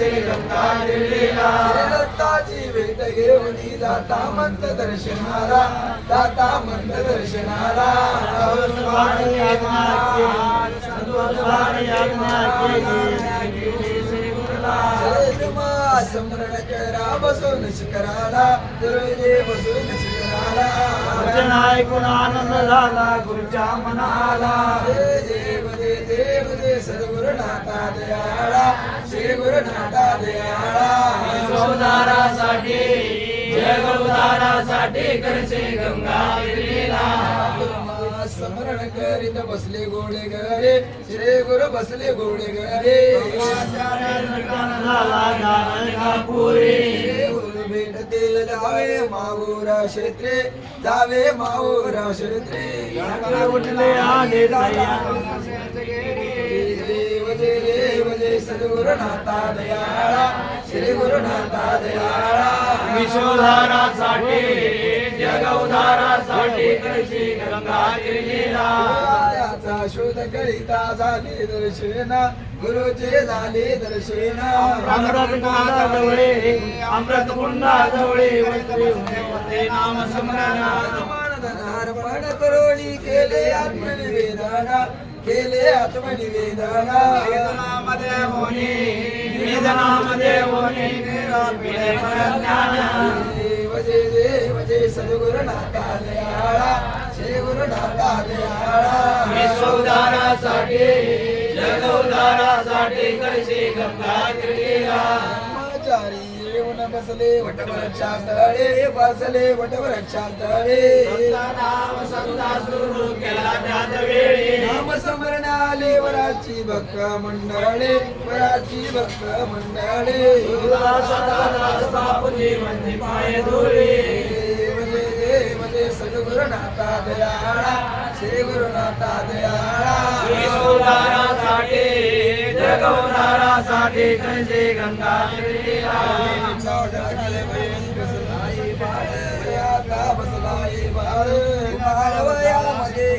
करशे गंगा लीला दत्ताची भेट घेऊन जाता मंत दर्शनाला जाता मंत दर्शनाला। स्मरण करा बसून शिखराला दुर्गे बसून शिखराला वचन ऐकून आनंद झाला गुरुच्या मनाला। जय देव जय देव जय सद्गुरुनाथा दयाळा श्री गुरुनाथा दयाळा गौदारासाठी जय गौदारासाठी करशे गंगा स्मरण करीत बसले गोडे घरे श्री गुरु बसले गोडे गुरु भेटतील जावे माऊरा क्षेत्रे जावे माऊरा क्षेत्रे. उठले आले जय सद्गुरुनाथा दयाळा श्री गुरुनाथा दयाळा विश्वधारासाठी जगवधारासाठी करशी गंगा लीला याचा शोध करिता झाले दर्शन गुरुचे झाले दर्शन. अमृत कुंडाजवळे अमृत कुंडाजवळे वैष्णवी होते नाम स्मरण अर्पण करोणी केले आत्मनिवेदना. केले आत्मनिवेदना वेदनामध्ये होणे वेदनामध्ये होणे ज्ञान देव जय देव जय सद्गुरुनाथा दयाळा श्री विश्वोद्धारासाठी जगोद्धारासाठी करशी गंगा लीला ब्रह्मचारी येऊन बसले वटवृक्षा तळे बसले वटवृक्षा तळे वराची भक्त मंडळे वराची भक्त मंडळे. म्हणजे देव सद्गुरुनाथा दयाळा श्री गुरुनाथा दयाळा. जगोद्धारासाठी करशी गंगा लीला बसलाई बाळ बाळवयामध्ये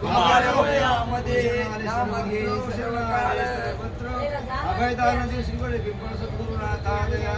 कुमारवयामध्ये अभयदान दिवशी पिंपळ सद्गुरुनाथा दया